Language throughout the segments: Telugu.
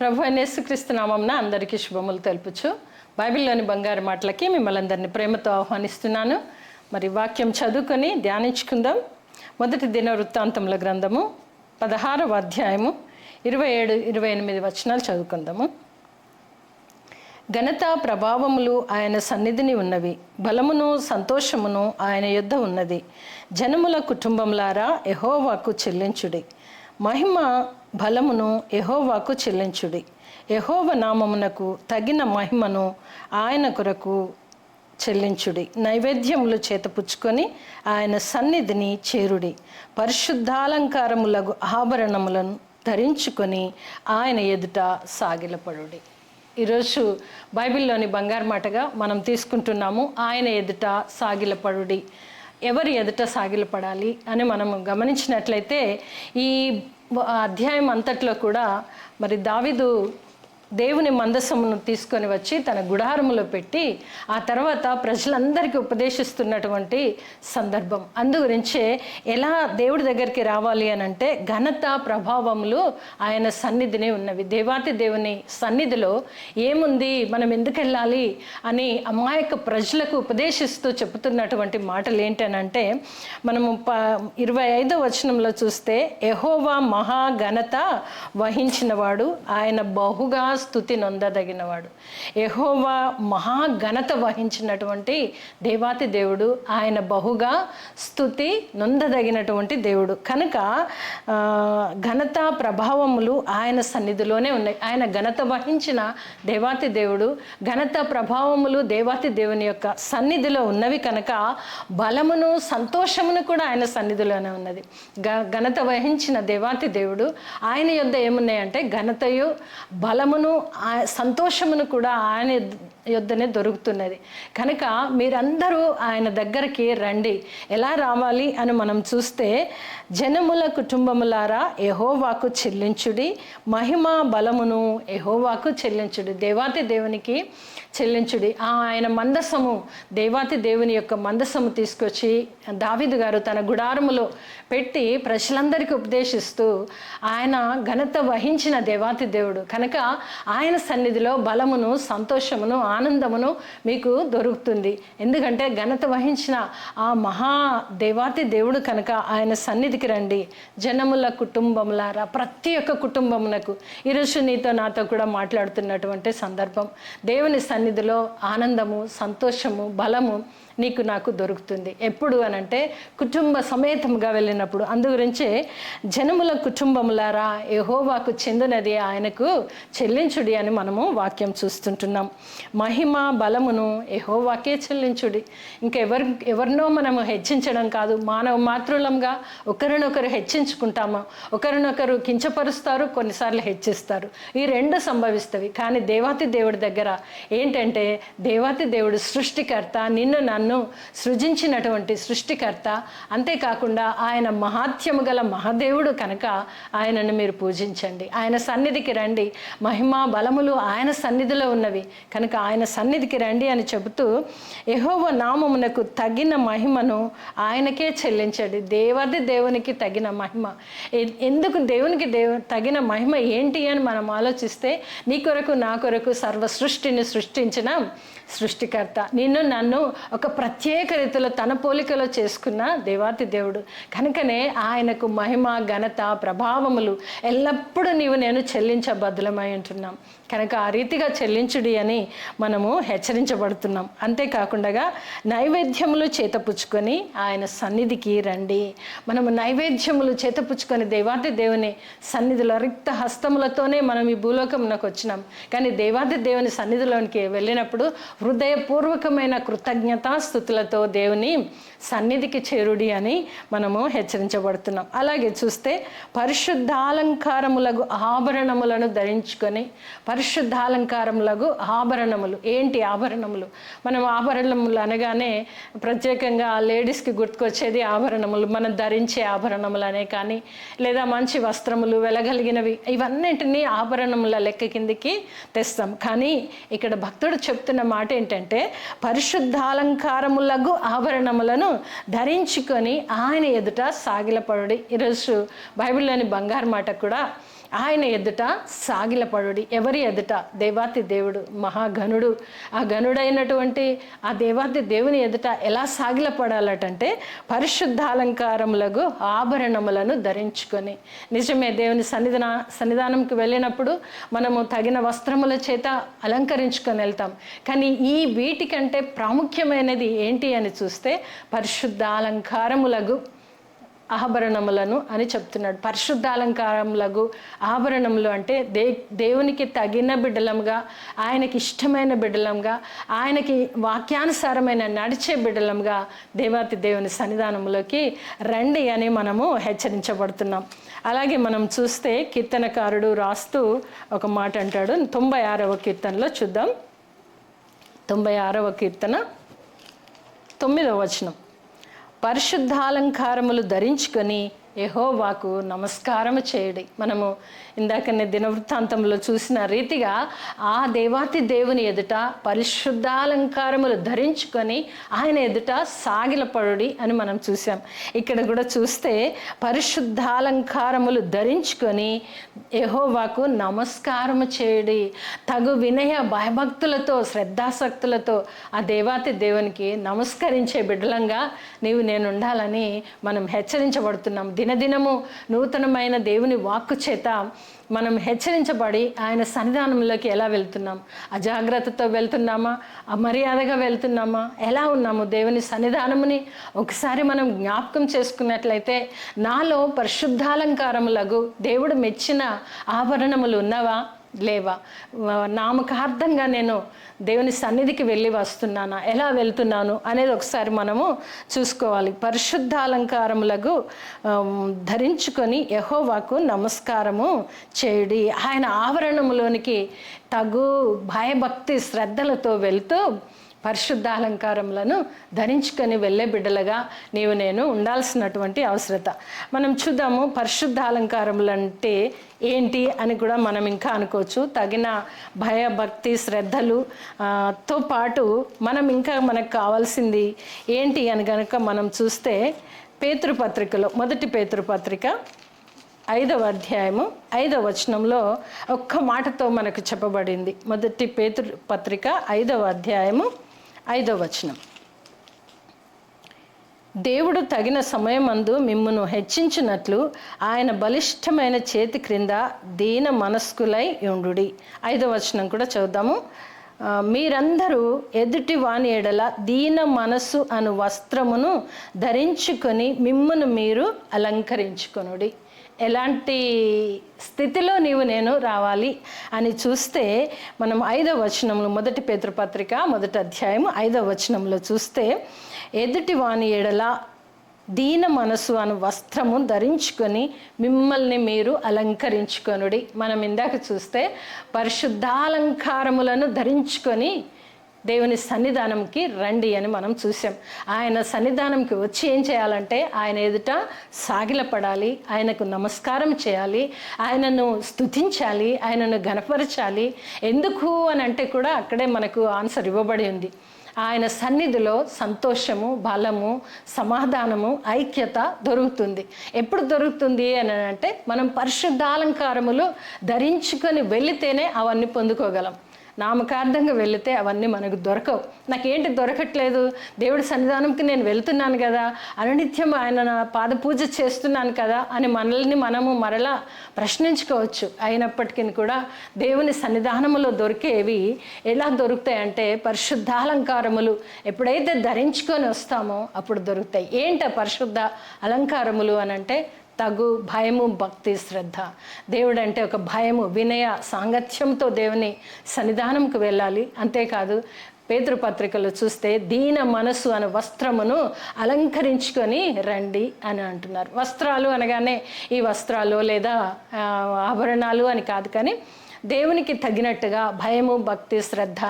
ప్రభు అయిన నామంన అందరికీ శుభములు తెలుపుచు బైబిల్లోని బంగారు మాటలకి మిమ్మల్ని అందరినీ ప్రేమతో ఆహ్వానిస్తున్నాను. మరి వాక్యం చదువుకొని ధ్యానించుకుందాం. మొదటి దిన వృత్తాంతముల గ్రంథము పదహారవ అధ్యాయము ఇరవై ఏడు ఇరవై ఎనిమిది వచనాలు చదువుకుందాము. ఘనత ప్రభావములు ఆయన సన్నిధిని ఉన్నవి బలమును సంతోషమును ఆయన యుద్ధ ఉన్నది. జనముల కుటుంబంలారా ఎహోవాకు చెల్లించుడి. మహిమ బలమును ఎహోవాకు చెల్లించుడి. ఎహోవ నామమునకు తగిన మహిమను ఆయన కొరకు చెల్లించుడి. నైవేద్యములు చేతపుచ్చుకొని ఆయన సన్నిధిని చేరుడి. పరిశుద్ధాలంకారములకు ఆభరణములను ధరించుకొని ఆయన ఎదుట సాగిలపడుడి. ఈరోజు బైబిల్లోని బంగారు మాటగా మనం తీసుకుంటున్నాము ఆయన ఎదుట సాగిలపడుడి. ఎవరి ఎదుట సాగిలపడాలి అని మనం గమనించినట్లయితే ఈ అధ్యాయం అంతట్లో కూడా మరి దావిదు దేవుని మందసమును తీసుకొని వచ్చి తన గుడారములో పెట్టి ఆ తర్వాత ప్రజలందరికీ ఉపదేశిస్తున్నటువంటి సందర్భం. అందు గురించే ఎలా దేవుడి దగ్గరికి రావాలి అని అంటే ఘనత ప్రభావములు ఆయన సన్నిధిని ఉన్నవి. దేవాతి దేవుని సన్నిధిలో ఏముంది? మనం ఎందుకు వెళ్ళాలి? అని అమాయక ప్రజలకు ఉపదేశిస్తూ చెబుతున్నటువంటి మాటలు ఏంటనంటే మనము ప ఇరవై ఐదో వచనంలో చూస్తే ఎహోవా మహా ఘనత వహించినవాడు. ఆయన బహుగా స్థుతి నొందదగినవాడు. ఎహోవా మహా ఘనత వహించినటువంటి దేవాతి దేవుడు ఆయన బహుగా స్థుతి నొందదగినటువంటి దేవుడు. కనుక ఘనత ప్రభావములు ఆయన సన్నిధిలోనే ఉన్నాయి. ఆయన ఘనత వహించిన దేవాతి దేవుడు ఘనత ప్రభావములు దేవాతి దేవుని యొక్క సన్నిధిలో ఉన్నవి కనుక బలమును సంతోషమును కూడా ఆయన సన్నిధిలోనే ఉన్నది. గ ఘనత వహించిన దేవాతి దేవుడు ఆయన యొద్ద ఏమున్నాయంటే ఘనతయు బలమును ఆ- సంతోషమును కూడా ఆయన యొద్దనే దొరుకుతున్నది. కనుక మీరందరూ ఆయన దగ్గరికి రండి. ఎలా రావాలి అని మనం చూస్తే జనముల కుటుంబములారా ఎహోవాకు చెల్లించుడి. మహిమ బలమును ఎహోవాకు చెల్లించుడి. దేవాతి దేవునికి చెల్లించుడి. ఆ ఆయన మందసము దేవాతి దేవుని యొక్క మందసము తీసుకొచ్చి దావిదు గారు తన గుడారములో పెట్టి ప్రజలందరికీ ఉపదేశిస్తూ ఆయన ఘనత వహించిన దేవాతి దేవుడు. కనుక ఆయన సన్నిధిలో బలమును సంతోషమును ఆనందమును మీకు దొరుకుతుంది. ఎందుకంటే ఘనత వహించిన ఆ మహా దేవాతి దేవుడు కనుక ఆయన సన్నిధికి రండి. జనముల కుటుంబములారా ప్రతి ఒక్క కుటుంబమునకు. ఈరోజు నీతో నాతో కూడా మాట్లాడుతున్నటువంటి సందర్భం. దేవుని సన్నిధిలో ఆనందము సంతోషము బలము నీకు నాకు దొరుకుతుంది. ఎప్పుడు అని అంటే కుటుంబ సమేతంగా వెళ్ళినప్పుడు. అందు గురించే జనముల కుటుంబములారా ఎహోవాకు చెందినది ఆయనకు చెల్లించుడి అని మనము వాక్యం చూస్తుంటున్నాం. మహిమ బలమును ఎహోవాకే చెల్లించుడి. ఇంకెవరి ఎవరినో మనము హెచ్చించడం కాదు. మానవ మాతృలంగా ఒకరినొకరు హెచ్చించుకుంటాము. ఒకరినొకరు కించపరుస్తారు కొన్నిసార్లు హెచ్చిస్తారు. ఈ రెండు సంభవిస్తవి. కానీ దేవాతి దేవుడి దగ్గర ఏంటంటే దేవాతి దేవుడు సృష్టికర్త నిన్ను నన్ను సృజించినటువంటి సృష్టికర్త. అంతేకాకుండా ఆయన మహాత్యము గల మహాదేవుడు కనుక ఆయనను మీరు పూజించండి. ఆయన సన్నిధికి రండి. మహిమ బలములు ఆయన సన్నిధిలో ఉన్నవి. కనుక ఆయన సన్నిధికి రండి అని చెబుతూ ఎహోవ నామమునకు తగిన మహిమను ఆయనకే చెల్లించండి. దేవది దేవునికి తగిన మహిమ. ఎందుకు దేవునికి దేవు తగిన మహిమ ఏంటి అని మనం ఆలోచిస్తే నీ కొరకు నా కొరకు సర్వ సృష్టిని సృష్టించిన సృష్టికర్త. నిన్ను నన్ను ఒక ప్రత్యేక రీతిలో తన పోలికలో చేసుకున్న దేవాతి దేవుడు. కనుకనే ఆయనకు మహిమ ఘనత ప్రభావములు ఎల్లప్పుడూ నీవు నేను చెల్లించబద్దులమై ఉంటున్నాం. కనుక ఆ రీతిగా చెల్లించుడి అని మనము హెచ్చరించబడుతున్నాం. అంతేకాకుండా నైవేద్యములు చేతపుచ్చుకొని ఆయన సన్నిధికి రండి. మనము నైవేద్యములు చేతపుచ్చుకొని దేవాది దేవుని సన్నిధిలో రిక్త హస్తములతోనే మనం ఈ భూలోకమునకు వచ్చినాం. కానీ దేవాది దేవుని సన్నిధిలోనికి వెళ్ళినప్పుడు హృదయపూర్వకమైన కృతజ్ఞతాస్థుతులతో దేవుని సన్నిధికి చేరుడి అని మనము హెచ్చరించబడుతున్నాం. అలాగే చూస్తే పరిశుద్ధాలంకారములకు ఆభరణములను ధరించుకొని పరిశుద్ధాలంకారములకు ఆభరణములు. ఏంటి ఆభరణములు? మనం ఆభరణములు అనగానే ప్రత్యేకంగా లేడీస్కి గుర్తుకొచ్చేది ఆభరణములు. మనం ధరించే ఆభరణములు అనే కానీ లేదా మంచి వస్త్రములు వెలగలిగినవి ఇవన్నింటినీ ఆభరణముల లెక్క కిందికి తెస్తాం. కానీ ఇక్కడ భక్తుడు చెప్తున్న మాట ఏంటంటే పరిశుద్ధాలంకారములకు ఆభరణములను ధరించుకొని ఆయన ఎదుట సాగిలపడి ఈరోజు బైబిల్లోని బంగారు మాట కూడా ఆయన ఎదుట సాగిలపడుడి ఎవరి ఎదుట? దేవాతి దేవుడు మహాగణుడు ఆ గనుడైనటువంటి ఆ దేవాతి దేవుని ఎదుట ఎలా సాగిలపడాలటంటే పరిశుద్ధాలంకారములకు ఆభరణములను ధరించుకొని. నిజమే దేవుని సన్నిధాన సన్నిధానంకి వెళ్ళినప్పుడు మనము తగిన వస్త్రముల చేత అలంకరించుకొని వెళ్తాం. కానీ ఈ వీటికంటే ప్రాముఖ్యమైనది ఏంటి అని చూస్తే పరిశుద్ధాలంకారములకు ఆభరణములను అని చెప్తున్నాడు. పరిశుద్ధ అలంకారములకు ఆభరణములు అంటే దే దేవునికి తగిన బిడ్డలంగా ఆయనకి ఇష్టమైన బిడ్డలంగా ఆయనకి వాక్యానుసారమైన నడిచే బిడ్డలంగా దేవాతి దేవుని సన్నిధానంలోకి రండి అని మనము హెచ్చరించబడుతున్నాం. అలాగే మనం చూస్తే కీర్తనకారుడు రాస్తూ ఒక మాట అంటాడు. తొంభై ఆరవ కీర్తనలో చూద్దాం. తొంభై ఆరవ కీర్తన తొమ్మిదవ వచనం. పరిశుద్ధాలంకారములు ధరించుకొని యహోవాకు నమస్కారము చేయడి. మనము ఇందాకనే దినవృత్తాంతంలో చూసిన రీతిగా ఆ దేవాతి దేవుని ఎదుట పరిశుద్ధాలంకారములు ధరించుకొని ఆయన ఎదుట సాగిలపడుడి అని మనం చూసాం ఇక్కడ కూడా చూస్తే పరిశుద్ధాలంకారములు ధరించుకొని యహోవాకు నమస్కారము చేయడి. తగు వినయ భయభక్తులతో శ్రద్ధాసక్తులతో ఆ దేవాతి దేవునికి నమస్కరించే బిడ్డలంగా నీవు నేను ఉండాలని మనం హెచ్చరించబడుతున్నాం. దినదినము నూతనమైన దేవుని వాక్కు చేత మనం హెచ్చరించబడి ఆయన సన్నిధానంలోకి ఎలా వెళ్తున్నాం? అజాగ్రత్తతో వెళ్తున్నామా? అమర్యాదగా వెళ్తున్నామా? ఎలా ఉన్నాము? దేవుని సన్నిధానముని ఒకసారి మనం జ్ఞాపకం చేసుకున్నట్లయితే నాలో పరిశుద్ధాలంకారములకు దేవుడు మెచ్చిన ఆభరణములు ఉన్నవా? లేవా? నామకార్థంగా నేను దేవుని సన్నిధికి వెళ్ళి వస్తున్నానా? ఎలా వెళ్తున్నాను అనేది ఒకసారి మనము చూసుకోవాలి. పరిశుద్ధ అలంకారములకు ధరించుకొని యహోవాకు నమస్కారము చేయుడి. ఆయన ఆవరణములోనికి తగు భయభక్తి శ్రద్ధలతో వెళ్తూ పరిశుద్ధ అలంకారములను ధరించుకొని వెళ్ళే బిడ్డలుగా నీవు నేను ఉండాల్సినటువంటి అవసరత. మనం చూద్దాము పరిశుద్ధ అలంకారములు అంటే ఏంటి అని కూడా మనం ఇంకా అనుకోవచ్చు. తగిన భయభక్తి శ్రద్ధలు తో పాటు మనం ఇంకా మనకు కావాల్సింది ఏంటి అని కనుక మనం చూస్తే పేతృపత్రికలో మొదటి పేతృపత్రిక ఐదవ అధ్యాయము ఐదవ వచనంలో ఒక్క మాటతో మనకు చెప్పబడింది. మొదటి పేతృ పత్రిక ఐదవ అధ్యాయము ఐదవ వచనం. దేవుడు తగిన సమయమందు మిమ్మును హెచ్చించినట్లు ఆయన బలిష్టమైన చేతి క్రింద దీన మనస్కులై ఉండుడి. ఐదవ వచనం కూడా చూద్దాము మీరందరూ ఎదుటి వాని ఎడల దీన మనస్సు అను వస్త్రమును ధరించుకొని మిమ్మును మీరు అలంకరించుకొనుడి. ఎలాంటి స్థితిలో నీవు నేను రావాలి అని చూస్తే మనం ఐదవ వచనంలో మొదటి పేతృపత్రిక మొదటి అధ్యాయం ఐదవ వచనంలో చూస్తే ఎదుటి వాని ఎడల దీన మనసు అను వస్త్రము ధరించుకొని మిమ్మల్ని మీరు అలంకరించుకొనుడి. మనం ఇందాక చూస్తే పరిశుద్ధాలంకారములను ధరించుకొని దేవుని సన్నిధానంకి రండి అని మనం చూసాం. ఆయన సన్నిధానంకి వచ్చి ఏం చేయాలంటే ఆయన ఎదుట సాగిలపడాలి ఆయనకు నమస్కారం చేయాలి ఆయనను స్తుతించాలి ఆయనను గనపరచాలి ఎందుకు అని అంటే కూడా అక్కడే మనకు ఆన్సర్ ఇవ్వబడి ఉంది. ఆయన సన్నిధిలో సంతోషము బలము సమాధానము ఐక్యత దొరుకుతుంది. ఎప్పుడు దొరుకుతుంది అని అంటే మనం పరిశుద్ధాలంకారములు ధరించుకొని వెళితేనే అవన్నీ పొందుకోగలం. నామకార్థంగా వెళితే అవన్నీ మనకు దొరకవు. నాకేంటి దొరకట్లేదు? దేవుడి సన్నిధానంకి నేను వెళ్తున్నాను కదా? అనునిత్యం ఆయన పాద పూజ చేస్తున్నాను కదా? అని మనల్ని మనము మరలా ప్రశ్నించుకోవచ్చు. అయినప్పటికీ కూడా దేవుని సన్నిధానములో దొరికేవి ఎలా దొరుకుతాయంటే పరిశుద్ధాలంకారములు ఎప్పుడైతే ధరించుకొని వస్తామో అప్పుడు దొరుకుతాయి. ఏంటి పరిశుద్ధ అలంకారములు అని అంటే తగు భయము భక్తి శ్రద్ధ. దేవుడు అంటే ఒక భయము వినయ సాంగత్యంతో దేవుని సన్నిధానంకు వెళ్ళాలి. అంతేకాదు పేతృపత్రికలు చూస్తే దీన మనసు అనే వస్త్రమును అలంకరించుకొని రండి అని అంటున్నారు. వస్త్రాలు అనగానే ఈ వస్త్రాలు లేదా ఆభరణాలు అని కాదు కానీ దేవునికి తగినట్టుగా భయము భక్తి శ్రద్ధ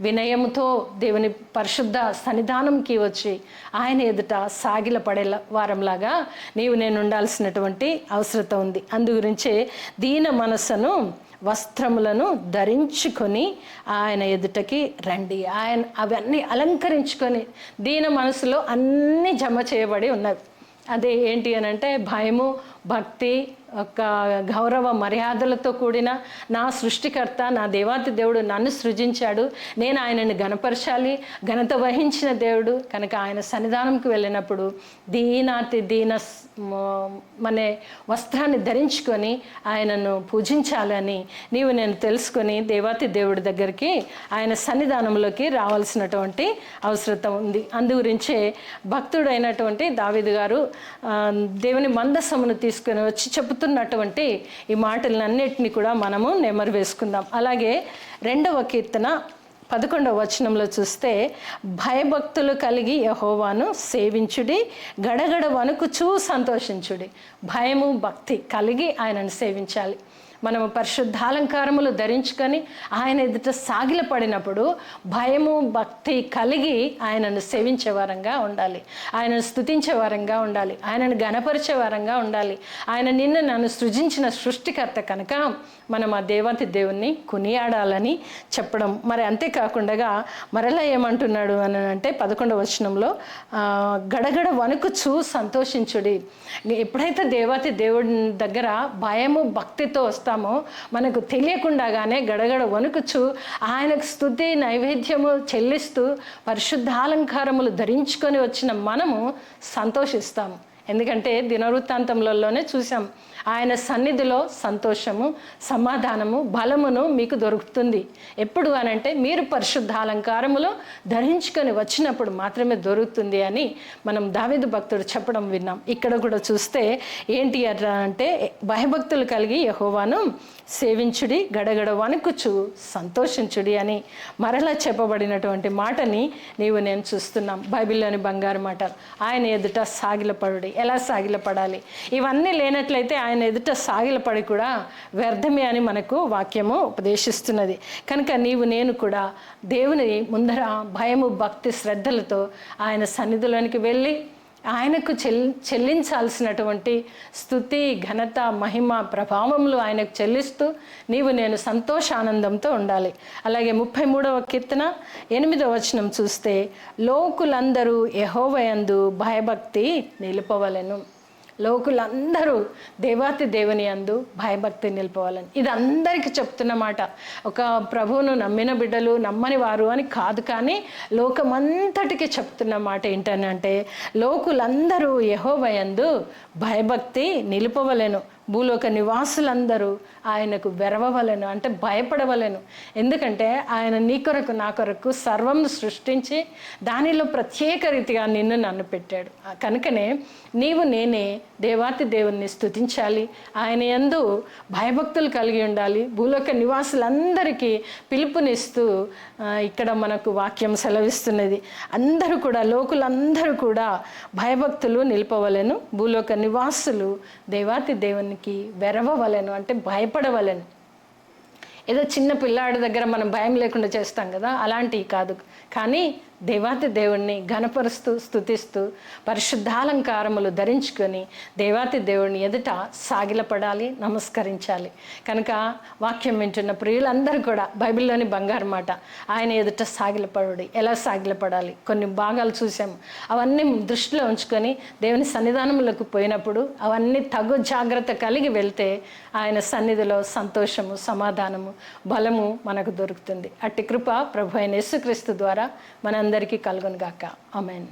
వినయముతో దేవుని పరిశుద్ధ సన్నిధానంకి వచ్చి ఆయన ఎదుట సాగిల పడే వారంలాగా నీవు నేను ఉండాల్సినటువంటి అవసరత ఉంది. అందు గురించే దీన మనస్సును వస్త్రములను ధరించుకొని ఆయన ఎదుటకి రండి. ఆయన అవన్నీ అలంకరించుకొని దీన మనసులో అన్నీ జమ చేయబడి ఉన్నవి. అదే ఏంటి అని అంటే భయము భక్తి ఒక గౌరవ మర్యాదలతో కూడిన నా సృష్టికర్త నా దేవాతి దేవుడు నన్ను సృజించాడు. నేను ఆయనను గణపరచాలి ఘనత వహించిన దేవుడు. కనుక ఆయన సన్నిధానంకి వెళ్ళినప్పుడు దీనాతి దీన మనే వస్త్రాన్ని ధరించుకొని ఆయనను పూజించాలని నీవు నేను తెలుసుకొని దేవాతి దేవుడి దగ్గరికి ఆయన సన్నిధానంలోకి రావాల్సినటువంటి అవసరత ఉంది. అందు గురించే భక్తుడైనటువంటి దావిదు గారు దేవుని మందసమును తీసుకుని వచ్చి చెబుతున్నటువంటి ఈ మాటలన్నిటిని కూడా మనము నెమరు వేసుకుందాం. అలాగే రెండవ కీర్తన పదకొండవ వచనంలో చూస్తే భయభక్తులు కలిగి యహోవాను సేవించుడి గడగడ వణుకుచూ సంతోషించుడి. భయము భక్తి కలిగి ఆయనను సేవించాలి. మనము పరిశుద్ధాలంకారములు ధరించుకొని ఆయన ఎదుట సాగిలపడినప్పుడు భయము భక్తి కలిగి ఆయనను సేవించే వారంగా ఉండాలి. ఆయనను స్తుతించే వారంగా ఉండాలి. ఆయనను గణపరిచే వారంగా ఉండాలి. ఆయన నిన్ను నన్ను సృజించిన సృష్టికర్త కనుక మనం ఆ దేవాతి దేవుణ్ణి కొనియాడాలని చెప్పడం. మరి అంతేకాకుండా మరలా ఏమంటున్నాడు అని అంటే పదకొండవ వచనంలో గడగడ వణుకుచు సంతోషించుడి. ఎప్పుడైతే దేవతి దేవుడి దగ్గర భయము భక్తితో వస్తా చేస్తామో మనకు తెలియకుండాగానే గడగడ వణుకుచు ఆయనకు స్థుతి నైవేద్యము చెల్లిస్తూ పరిశుద్ధాలంకారములు ధరించుకొని వచ్చిన మనము సంతోషిస్తాము ఎందుకంటే దినవృత్తాంతంలోనే చూసాం ఆయన సన్నిధిలో సంతోషము సమాధానము బలమును మీకు దొరుకుతుంది. ఎప్పుడు అనంటే మీరు పరిశుద్ధ అలంకారములో ధరించుకొని వచ్చినప్పుడు మాత్రమే దొరుకుతుంది అని మనం దావిదు భక్తుడు చెప్పడం విన్నాం. ఇక్కడ కూడా చూస్తే ఏంటి అట్లా అంటే భయభక్తులు కలిగి యహోవాను సేవించుడి గడగడ వణుకుచు సంతోషించుడి అని మరలా చెప్పబడినటువంటి మాటని నీవు నేను చూస్తున్నాం. బైబిల్లోని బంగారు మాట ఆయన ఎదుట సాగిలపడుడి. ఎలా సాగిలపడాలి? ఇవన్నీ లేనట్లయితే ఆయన ఎదుట సాగిలపడి కూడా వ్యర్థమే అని మనకు వాక్యము ఉపదేశిస్తున్నది. కనుక నీవు నేను కూడా దేవుని ముందర భయము భక్తి శ్రద్ధలతో ఆయన సన్నిధిలోనికి వెళ్ళి ఆయనకు చెల్ చెల్లించాల్సినటువంటి స్థుతి ఘనత మహిమ ప్రభావములు ఆయనకు చెల్లిస్తూ నీవు నేను సంతోషానందంతో ఉండాలి. అలాగే ముప్పై మూడవ కీర్తన ఎనిమిదవ వచనం చూస్తే లోకులందరూ యహోవయందు భయభక్తి నిలుపవలను. లోకులందరూ దేవాతి దేవుని అందు భయభక్తి నిలిపోవాలని. ఇది అందరికీ చెప్తున్న మాట. ఒక ప్రభువును నమ్మిన బిడ్డలు నమ్మని వారు అని కాదు కానీ లోకమంతటికి చెప్తున్న మాట ఏంటనంటే లోకులందరూ యహోవయందు భయభక్తి నిలుపవలెను. భూలోక నివాసులందరూ ఆయనకు వెరవవలెను అంటే భయపడవలెను. ఎందుకంటే ఆయన నీ కొరకు నా కొరకు సర్వం సృష్టించి దానిలో ప్రత్యేక రీతిగా నిన్ను నన్ను పెట్టాడు. కనుకనే నీవు నేనే దేవాతి దేవుణ్ణి స్థుతించాలి ఆయన యందు భయభక్తులు కలిగి ఉండాలి. భూలోక నివాసులందరికీ పిలుపునిస్తూ ఇక్కడ మనకు వాక్యం సెలవిస్తున్నది. అందరూ కూడా లోకులందరూ కూడా భయభక్తులు నిలుపవలెను. భూలోక నివాసులు దేవాతి దేవునికి వెరవవలెను అంటే భయపడవలెను. ఏదో చిన్న పిల్లాడి దగ్గర మనం భయం లేకుండా చేస్తాం కదా అలాంటివి కాదు. కానీ దేవాతి దేవుణ్ణి ఘనపరుస్తూ స్థుతిస్తూ పరిశుద్ధాలంకారములు ధరించుకొని దేవాతి దేవుణ్ణి ఎదుట సాగిలపడాలి నమస్కరించాలి. కనుక వాక్యం వింటున్న ప్రియులందరూ కూడా బైబిల్లోని బంగారు మాట ఆయన ఎదుట సాగిలపడి ఎలా సాగిలపడాలి? కొన్ని భాగాలు చూసాము అవన్నీ దృష్టిలో ఉంచుకొని దేవుని సన్నిధానములకు పోయినప్పుడు అవన్నీ తగు జాగ్రత్త కలిగి వెళ్తే ఆయన సన్నిధిలో సంతోషము సమాధానము బలము మనకు దొరుకుతుంది. అట్టి కృప ప్రభు అయిన యేసుక్రీస్తు ద్వారా మనందరికీ అందరికీ కలుగునుగాక అమెన్